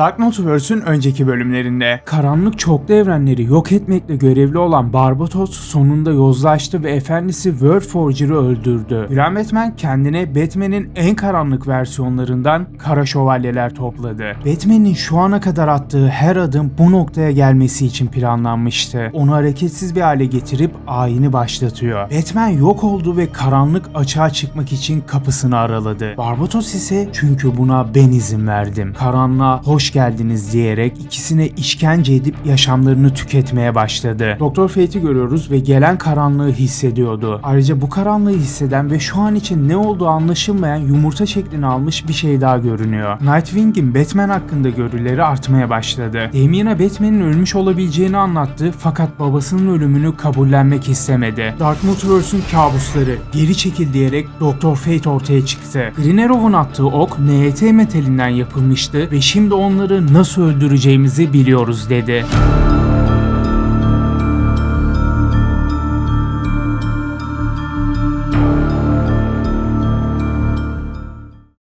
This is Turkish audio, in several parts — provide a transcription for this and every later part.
Dark Multiverse'ün önceki bölümlerinde karanlık çoklu evrenleri yok etmekle görevli olan Barbatos sonunda yozlaştı ve efendisi Wordforger'ı öldürdü. Grand Batman kendine Batman'in en karanlık versiyonlarından Kara Şövalyeler topladı. Batman'in şu ana kadar attığı her adım bu noktaya gelmesi için planlanmıştı. Onu hareketsiz bir hale getirip ayini başlatıyor. Batman yok oldu ve karanlık açığa çıkmak için kapısını araladı. Barbatos ise çünkü buna ben izin verdim. Karanlığa hoş geldiniz diyerek ikisine işkence edip yaşamlarını tüketmeye başladı. Doktor Fate'i görüyoruz ve gelen karanlığı hissediyordu. Ayrıca bu karanlığı hisseden ve şu an için ne olduğu anlaşılmayan yumurta şeklini almış bir şey daha görünüyor. Nightwing'in Batman hakkında görüleri artmaya başladı. Damien'a Batman'in ölmüş olabileceğini anlattı fakat babasının ölümünü kabullenmek istemedi. Dark Multiverse'ün kabusları geri çekil diyerek Doktor Fate ortaya çıktı. Green Arrow'un attığı ok NET metalinden yapılmıştı ve şimdi onları nasıl öldüreceğimizi biliyoruz dedi.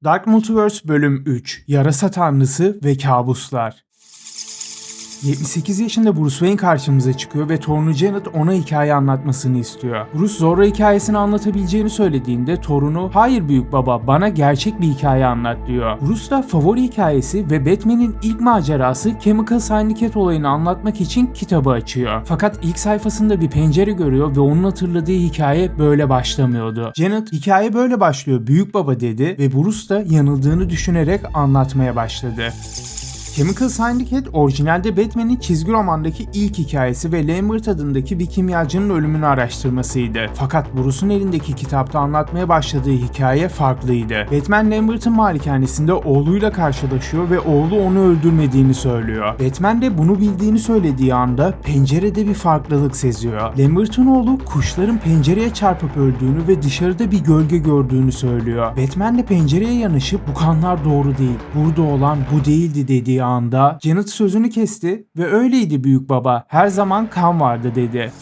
Dark Multiverse bölüm 3 Yarasa Tanrısı ve Kabuslar 78 yaşında Bruce Wayne karşımıza çıkıyor ve torunu Janet ona hikaye anlatmasını istiyor. Bruce Zorro hikayesini anlatabileceğini söylediğinde torunu hayır büyük baba bana gerçek bir hikaye anlat diyor. Bruce da favori hikayesi ve Batman'in ilk macerası Chemical Syndicate olayını anlatmak için kitabı açıyor. Fakat ilk sayfasında bir pencere görüyor ve onun hatırladığı hikaye böyle başlamıyordu. Janet hikaye böyle başlıyor büyük baba dedi ve Bruce da yanıldığını düşünerek anlatmaya başladı. Chemical Syndicate orijinalde Batman'in çizgi romandaki ilk hikayesi ve Lambert adındaki bir kimyacının ölümünü araştırmasıydı. Fakat Bruce'un elindeki kitapta anlatmaya başladığı hikaye farklıydı. Batman Lambert'ın malikanesinde oğluyla karşılaşıyor ve oğlu onu öldürmediğini söylüyor. Batman de bunu bildiğini söylediği anda pencerede bir farklılık seziyor. Lambert'ın oğlu kuşların pencereye çarpıp öldüğünü ve dışarıda bir gölge gördüğünü söylüyor. Batman de pencereye yanaşıp bu kanlar doğru değil, burada olan bu değildi dediği anda Janet sözünü kesti ve öyleydi büyük baba her zaman kan vardı dedi.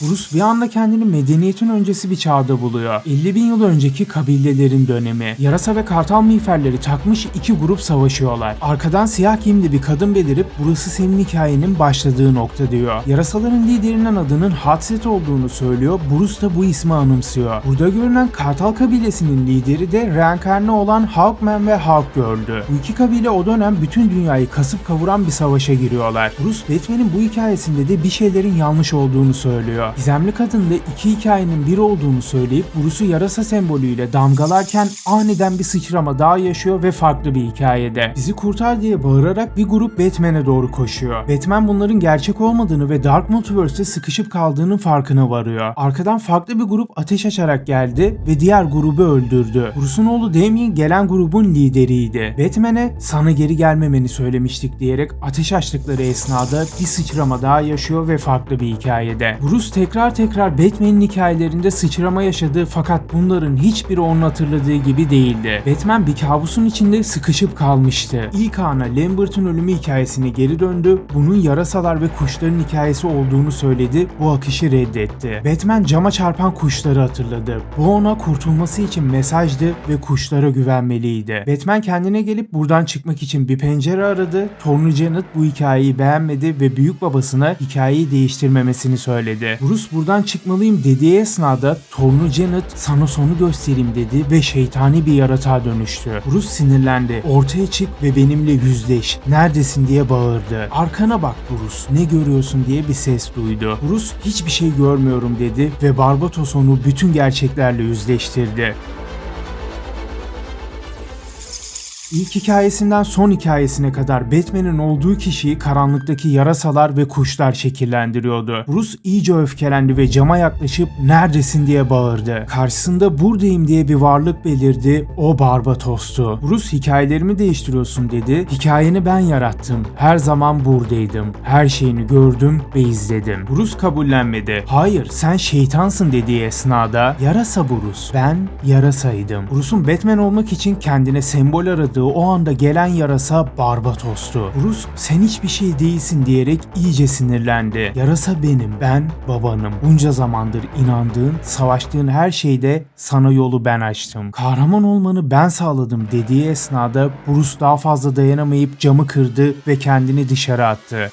Bruce bir anda kendini medeniyetin öncesi bir çağda buluyor. 50 bin yıl önceki kabilelerin dönemi. Yarasa ve kartal miğferleri takmış iki grup savaşıyorlar. Arkadan siyah giyimli bir kadın belirip burası senin hikayenin başladığı nokta diyor. Yarasaların liderinin adının Hatset olduğunu söylüyor. Bruce da bu ismi anımsıyor. Burada görünen kartal kabilesinin lideri de reenkarne olan Hawkman ve Hawkgirl'dü. Bu iki kabile o dönem bütün dünyayı kasıp kavuran bir savaşa giriyorlar. Bruce Batman'in bu hikayesinde de bir şeylerin yanlış olduğunu söylüyor. Gizemli kadın da iki hikayenin bir olduğunu söyleyip Bruce'u yarasa sembolüyle damgalarken aniden bir sıçrama daha yaşıyor ve farklı bir hikayede. Bizi kurtar diye bağırarak bir grup Batman'e doğru koşuyor. Batman bunların gerçek olmadığını ve Dark Multiverse'te sıkışıp kaldığının farkına varıyor. Arkadan farklı bir grup ateş açarak geldi ve diğer grubu öldürdü. Bruce'un oğlu Damien gelen grubun lideriydi. Batman'e sana geri gelmemeni söylemiştik diyerek ateş açtıkları esnada bir sıçrama daha yaşıyor ve farklı bir hikayede. Bruce tekrar tekrar Batman'in hikayelerinde sıçrama yaşadı fakat bunların hiçbiri onun hatırladığı gibi değildi. Batman bir kabusun içinde sıkışıp kalmıştı. İlk ana Lambert'ın ölümü hikayesine geri döndü. Bunun yarasalar ve kuşların hikayesi olduğunu söyledi. Bu akışı reddetti. Batman cama çarpan kuşları hatırladı. Bu ona kurtulması için mesajdı ve kuşlara güvenmeliydi. Batman kendine gelip buradan çıkmak için bir pencere aradı. Torunu Janet bu hikayeyi beğenmedi ve büyük babasına hikayeyi değiştirmemesini söyledi. Bruce buradan çıkmalıyım dediği esnada torunu Janet sana sonu göstereyim dedi ve şeytani bir yaratığa dönüştü. Bruce sinirlendi. Ortaya çık ve benimle yüzleş. Neredesin diye bağırdı. Arkana bak Bruce. Ne görüyorsun diye bir ses duydu. Bruce hiçbir şey görmüyorum dedi ve Barbatos onu bütün gerçeklerle yüzleştirdi. İlk hikayesinden son hikayesine kadar Batman'in olduğu kişiyi karanlıktaki yarasalar ve kuşlar şekillendiriyordu. Bruce iyice öfkelendi ve cama yaklaşıp neredesin diye bağırdı. Karşısında buradayım diye bir varlık belirdi. O Barbatos'tu. Bruce hikayelerimi değiştiriyorsun dedi. Hikayeni ben yarattım. Her zaman buradaydım. Her şeyini gördüm ve izledim. Bruce kabullenmedi. Hayır sen şeytansın dediği esnada yarasa Bruce. Ben yarasaydım. Bruce'un Batman olmak için kendine sembol aradı saldırdığı o anda gelen yarasa Barbatos'tu. Bruce sen hiçbir şey değilsin diyerek iyice sinirlendi. Yarasa benim, ben babanım. Bunca zamandır inandığın, savaştığın her şeyde sana yolu ben açtım. Kahraman olmanı ben sağladım dediği esnada Bruce daha fazla dayanamayıp camı kırdı ve kendini dışarı attı.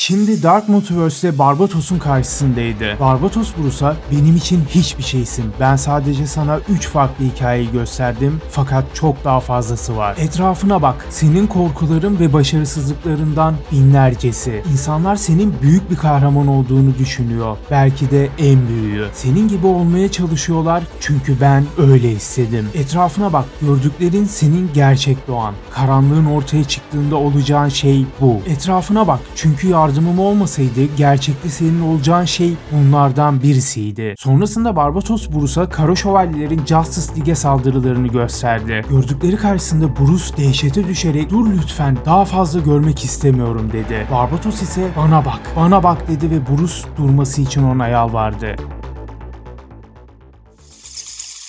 Şimdi Dark Multiverse'de Barbatos'un karşısındaydı. Barbatos Bruce'a benim için hiçbir şeysin. Ben sadece sana 3 farklı hikayeyi gösterdim fakat çok daha fazlası var. Etrafına bak. Senin korkuların ve başarısızlıklarından binlercesi. İnsanlar senin büyük bir kahraman olduğunu düşünüyor. Belki de en büyüğü. Senin gibi olmaya çalışıyorlar çünkü ben öyle istedim. Etrafına bak. Gördüklerin senin gerçek doğan. Karanlığın ortaya çıktığında olacağın şey bu. Etrafına bak. Çünkü yardımım olmasaydı gerçekte senin olacağın şey bunlardan birisiydi. Sonrasında Barbatos Bruce'a Kara Şövalyelerin Justice League'e saldırılarını gösterdi. Gördükleri karşısında Bruce dehşete düşerek dur lütfen daha fazla görmek istemiyorum dedi. Barbatos ise bana bak, bana bak dedi ve Bruce durması için ona yalvardı.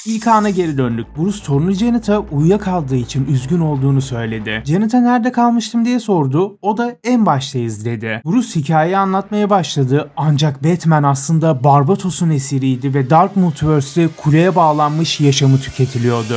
İlk ana geri döndük. Bruce torunu Janet'a uyuyakaldığı için üzgün olduğunu söyledi. Janet'a nerede kalmıştım diye sordu. O da en baştayız dedi. Bruce hikayeyi anlatmaya başladı ancak Batman aslında Barbatos'un esiriydi ve Dark Multiverse'de kuleye bağlanmış yaşamı tüketiliyordu.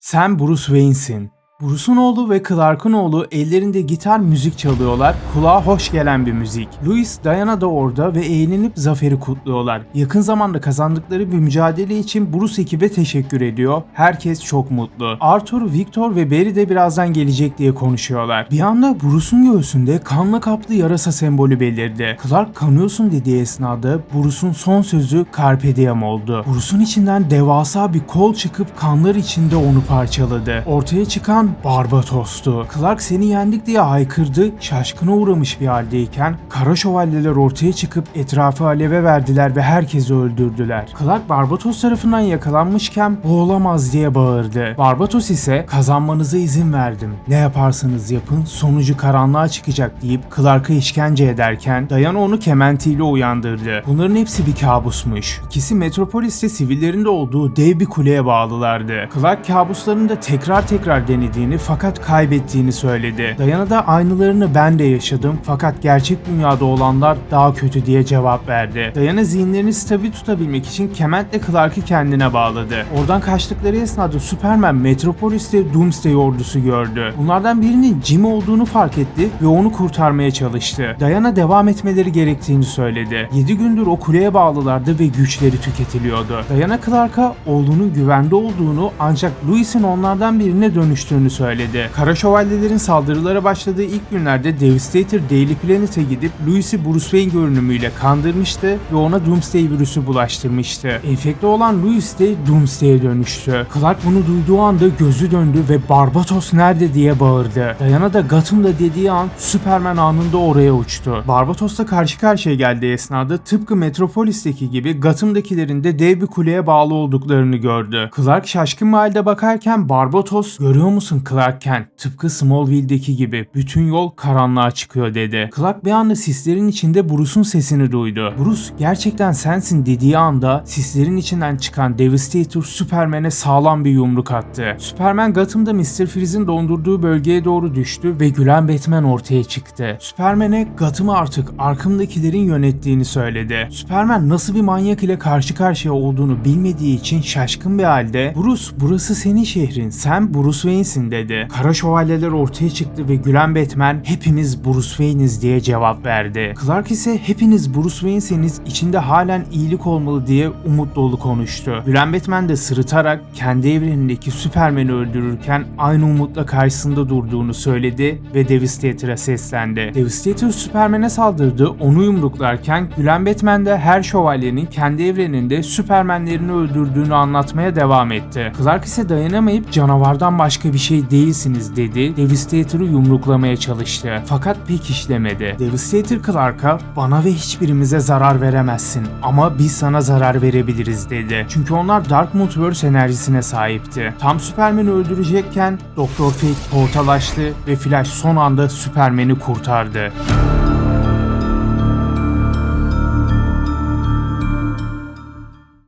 Sen Bruce Wayne'sin. Bruce'un oğlu ve Clark'ın oğlu ellerinde gitar müzik çalıyorlar. Kulağa hoş gelen bir müzik. Louis, Diana da orada ve eğlenip zaferi kutluyorlar. Yakın zamanda kazandıkları bir mücadele için Bruce ekibe teşekkür ediyor. Herkes çok mutlu. Arthur, Victor ve Barry de birazdan gelecek diye konuşuyorlar. Bir anda Bruce'un göğsünde kanla kaplı yarasa sembolü belirdi. Clark kanıyorsun dediği esnada Bruce'un son sözü Carpe Diem oldu. Bruce'un içinden devasa bir kol çıkıp kanlar içinde onu parçaladı. Ortaya çıkan Barbatos'tu. Clark seni yendik diye haykırdı, şaşkına uğramış bir haldeyken kara şövalyeler ortaya çıkıp etrafı aleve verdiler ve herkesi öldürdüler. Clark Barbatos tarafından yakalanmışken bu olamaz diye bağırdı. Barbatos ise kazanmanıza izin verdim. Ne yaparsanız yapın sonucu karanlığa çıkacak deyip Clark'a işkence ederken Diana onu kementiyle uyandırdı. Bunların hepsi bir kabusmuş. İkisi Metropolis'te sivillerin de olduğu dev bir kuleye bağlılardı. Clark kabuslarında tekrar tekrar denediğini fakat kaybettiğini söyledi. Diana da aynılarını ben de yaşadım fakat gerçek dünyada olanlar daha kötü diye cevap verdi. Diana zihinlerini stabil tutabilmek için Kement'le Clark'ı kendine bağladı. Oradan kaçtıkları esnada Superman Metropolis'te Doomsday ordusu gördü. Bunlardan birinin Jim olduğunu fark etti ve onu kurtarmaya çalıştı. Diana devam etmeleri gerektiğini söyledi. 7 gündür o kuleye bağlılardı ve güçleri tüketiliyordu. Diana Clark'a oğlunun güvende olduğunu ancak Louis'in onlardan birine dönüştüğünü söyledi. Kara Şövalyelerin saldırılara başladığı ilk günlerde Devastator Daily Planet'e gidip Louis'i Bruce Wayne görünümüyle kandırmıştı ve ona Doomsday virüsü bulaştırmıştı. Enfekte olan Louis de Doomsday'e dönüştü. Clark bunu duyduğu anda gözü döndü ve Barbatos nerede diye bağırdı. Diana da Gotham'da dediği an Superman anında oraya uçtu. Barbatos'la karşı karşıya geldiği esnada tıpkı Metropolis'teki gibi Gotham'dakilerin de dev bir kuleye bağlı olduklarını gördü. Clark şaşkın bir halde bakarken Barbatos görüyor musun Clark Kent? Tıpkı Smallville'deki gibi bütün yol karanlığa çıkıyor dedi. Clark bir anda sislerin içinde Bruce'un sesini duydu. Bruce gerçekten sensin dediği anda sislerin içinden çıkan Devastator Superman'e sağlam bir yumruk attı. Superman Gotham'da Mr. Freeze'in dondurduğu bölgeye doğru düştü ve gülen Batman ortaya çıktı. Superman'e Gotham'ı artık Arkham'dakilerin yönettiğini söyledi. Superman nasıl bir manyak ile karşı karşıya olduğunu bilmediği için şaşkın bir halde Bruce burası senin şehrin sen Bruce Wayne'sin dedi. Kara şövalyeler ortaya çıktı ve gülen Batman hepimiz Bruce Wayne'iz diye cevap verdi. Clark ise hepiniz Bruce Wayne'seniz içinde halen iyilik olmalı diye umut dolu konuştu. Gülen Batman de sırıtarak kendi evrenindeki Superman'i öldürürken aynı umutla karşısında durduğunu söyledi ve Devastator'a seslendi. Devastator Superman'e saldırdı, onu yumruklarken Gülen Batman de her şövalyenin kendi evreninde Superman'lerini öldürdüğünü anlatmaya devam etti. Clark ise dayanamayıp canavardan başka bir şey şey değilsiniz dedi. Devastator'u yumruklamaya çalıştı. Fakat pek işlemedi. Devastator Clark'a bana ve hiçbirimize zarar veremezsin ama biz sana zarar verebiliriz dedi. Çünkü onlar Dark Multiverse enerjisine sahipti. Tam Superman'i öldürecekken Doktor Fate portal açtı ve Flash son anda Superman'i kurtardı.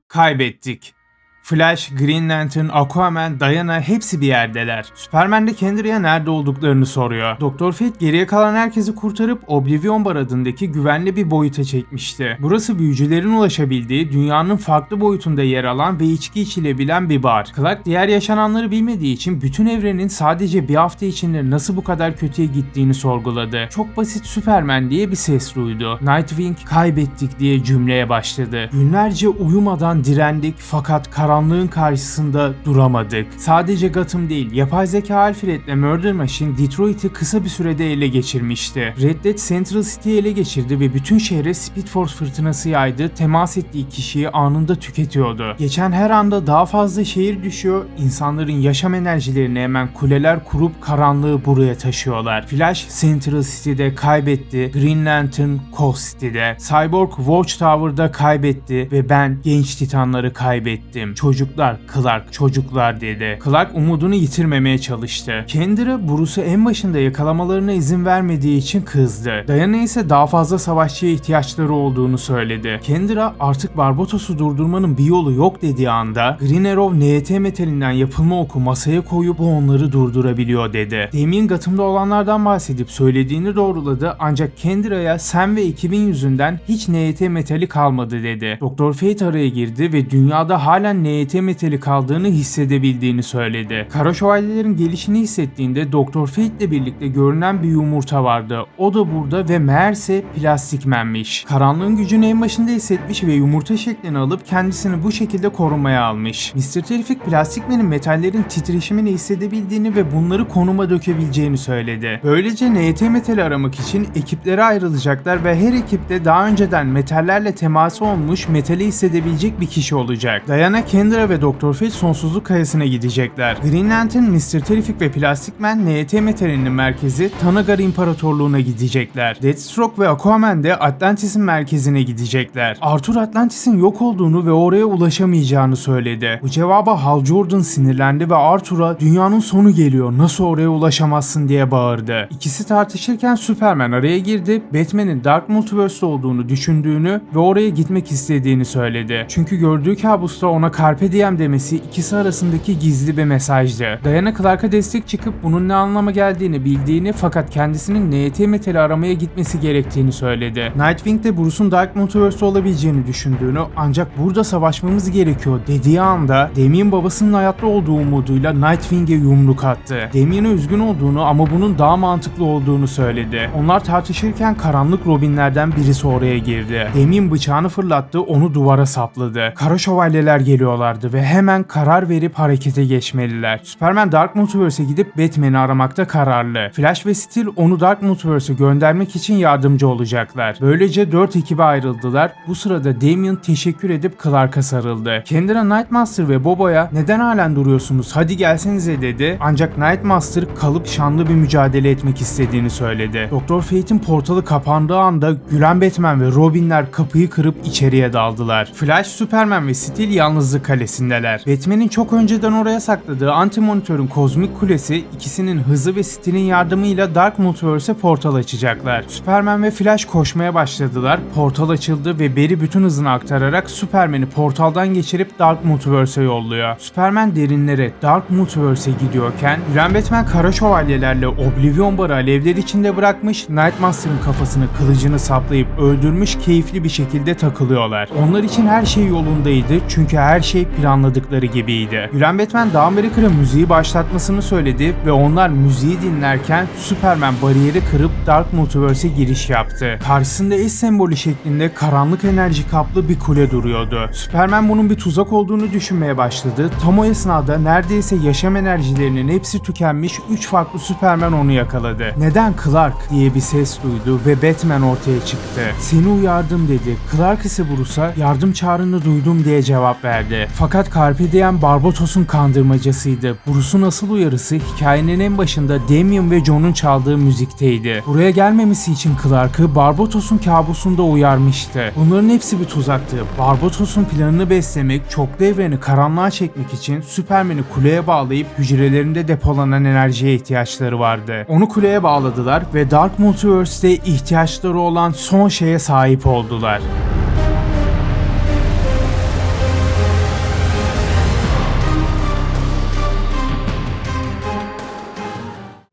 Kaybettik. Flash, Green Lantern, Aquaman, Diana hepsi bir yerdeler. Superman de Kendra'ya nerede olduklarını soruyor. Doktor Fate geriye kalan herkesi kurtarıp Oblivion Bar adındaki güvenli bir boyuta çekmişti. Burası büyücülerin ulaşabildiği, dünyanın farklı boyutunda yer alan ve içki içilebilen bir bar. Clark diğer yaşananları bilmediği için bütün evrenin sadece bir hafta içinde nasıl bu kadar kötüye gittiğini sorguladı. Çok basit Superman diye bir ses duydu. Nightwing kaybettik diye cümleye başladı. Günlerce uyumadan direndik fakat karanlığın karşısında duramadık. Sadece Gotham değil, yapay zeka Alfred ile Murder Machine Detroit'i kısa bir sürede ele geçirmişti. Red Dead Central City'yi ele geçirdi ve bütün şehre Speed Force fırtınası yaydı, temas ettiği kişiyi anında tüketiyordu. Geçen her anda daha fazla şehir düşüyor, insanların yaşam enerjilerini hemen kuleler kurup karanlığı buraya taşıyorlar. Flash Central City'de kaybetti, Green Lantern Coast City'de, Cyborg Watchtower'da kaybetti ve ben genç titanları kaybettim. Çocuklar, Clark, çocuklar dedi. Clark umudunu yitirmemeye çalıştı. Kendra Bruce'u en başında yakalamalarına izin vermediği için kızdı. Diana ise daha fazla savaşçıya ihtiyaçları olduğunu söyledi. Kendra artık Barbotos'u durdurmanın bir yolu yok dediği anda Green Arrow NYT metalinden yapılma oku masaya koyup bu onları durdurabiliyor dedi. Damien Gotham'da olanlardan bahsedip söylediğini doğruladı ancak Kendra'ya sen ve ekibin yüzünden hiç NYT metali kalmadı dedi. Doktor Fate araya girdi ve dünyada halen NYT metali kaldığını hissedebildiğini söyledi. Kara şövalyelerin gelişini hissettiğinde Doktor Fate ile birlikte görünen bir yumurta vardı. O da burada ve meğerse plastikmenmiş. Karanlığın gücünü en başında hissetmiş ve yumurta şeklini alıp kendisini bu şekilde korumaya almış. Mr. Terrific plastikmenin metallerin titreşimini hissedebildiğini ve bunları konuma dökebileceğini söyledi. Böylece NYT metali aramak için ekiplere ayrılacaklar ve her ekipte daha önceden metallerle teması olmuş metali hissedebilecek bir kişi olacak. Diana, Kendra ve Dr. Fate sonsuzluk kayasına gidecekler. Green Lantern, Mr. Terrific ve Plastic Man NYT metalinin merkezi Tanagar İmparatorluğu'na gidecekler. Deathstroke ve Aquaman de Atlantis'in merkezine gidecekler. Arthur Atlantis'in yok olduğunu ve oraya ulaşamayacağını söyledi. Bu cevaba Hal Jordan sinirlendi ve Arthur'a dünyanın sonu geliyor nasıl oraya ulaşamazsın diye bağırdı. İkisi tartışırken Superman araya girdi. Batman'in Dark Multiverse'de olduğunu düşündüğünü ve oraya gitmek istediğini söyledi. Çünkü gördüğü kabusta ona Carpe Diem demesi ikisi arasındaki gizli bir mesajdı. Diana Clark'a destek çıkıp bunun ne anlama geldiğini bildiğini fakat kendisinin NYT metali aramaya gitmesi gerektiğini söyledi. Nightwing de Bruce'un Dark Multiverse'de olabileceğini düşündüğünü ancak burada savaşmamız gerekiyor dediği anda Damien babasının hayatta olduğu umuduyla Nightwing'e yumruk attı. Damien'e üzgün olduğunu ama bunun daha mantıklı olduğunu söyledi. Onlar tartışırken karanlık Robinlerden birisi oraya girdi. Damien bıçağını fırlattı onu duvara sapladı. Kara şövalyeler geliyorlardı ve hemen karar verip harekete geçmeliler. Superman Dark Multiverse'e gidip Batman'i aramakta kararlı. Flash ve Steel onu Dark Multiverse'e göndermek için yardımcı olacaklar. Böylece 4 ekibe ayrıldılar. Bu sırada Damien teşekkür edip Clark'a sarıldı. Kendra Nightmaster ve Bobo'ya neden halen duruyorsunuz hadi gelsenize dedi. Ancak Nightmaster kalıp şanlı bir mücadele etmek istediğini söyledi. Doktor Fate'in portalı kapandığı anda gülen Batman ve Robinler kapıyı kırıp içeriye daldılar. Flash, Superman ve Steel yalnızlık kalesindeler. Batman'in çok önceden oraya sakladığı anti-monitörün kozmik kulesi ikisinin hızı ve Steel'in yardımıyla Dark Multiverse'e portal açacaklar. Superman ve Flash koşmaya başladılar. Portal açıldı ve Barry bütün hızını aktararak Superman'i portaldan geçirip Dark Multiverse'e yolluyor. Superman derinlere Dark Multiverse'e gidiyorken Gülen Batman kara şövalyelerle Oblivion barı alevler içinde bırakmış Nightmaster'ın kafasını kılıcını saplayıp öldürmüş keyifli bir şekilde takılıyorlar. Onlar için her şey yolundaydı çünkü her şey planladıkları gibiydi. Gülen Batman Dawn Breaker'a müziği başlatmasını söyledi ve onlar müziği dinlerken Superman bariyeri kırıp Dark Multiverse'e giriş yaptı. Karşısında eş sembolü şeklinde karanlık enerji kaplı bir kule duruyordu. Superman bunun bir tuzak olduğunu düşünmeye başladı. Tam o esnada neredeyse yaşam enerjilerinin hepsi tükenmiş 3 farklı Superman onu yakaladı. Neden Clark diye bir ses duydu ve Batman ortaya çıktı. Seni uyardım dedi. Clark ise Bruce'a yardım çağrını duydum diye cevap verdi. Fakat Carpe Diem Barbotos'un kandırmacasıydı. Bruce'un asıl uyarısı hikayenin en başında Damien ve John'un çaldığı müzikteydi. Buraya gelmemesi için Clark'ı Barbotos'un kabusunda uyarmıştı. Bunların hepsi bir tuzaktı. Barbotos'un planını beslemek, çoklu evreni karanlığa çekmek için Superman'i kuleye bağlayıp hücrelerinde depolanan enerjiye ihtiyaçları vardı. Onu kuleye bağladılar ve Dark Multiverse'de ihtiyaçları olan son şeye sahip oldular.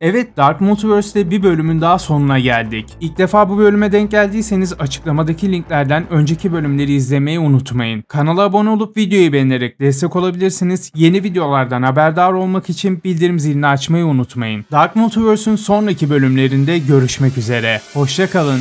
Evet Dark Multiverse'de bir bölümün daha sonuna geldik. İlk defa bu bölüme denk geldiyseniz açıklamadaki linklerden önceki bölümleri izlemeyi unutmayın. Kanala abone olup videoyu beğenerek destek olabilirsiniz. Yeni videolardan haberdar olmak için bildirim zilini açmayı unutmayın. Dark Multiverse'ün sonraki bölümlerinde görüşmek üzere. Hoşçakalın.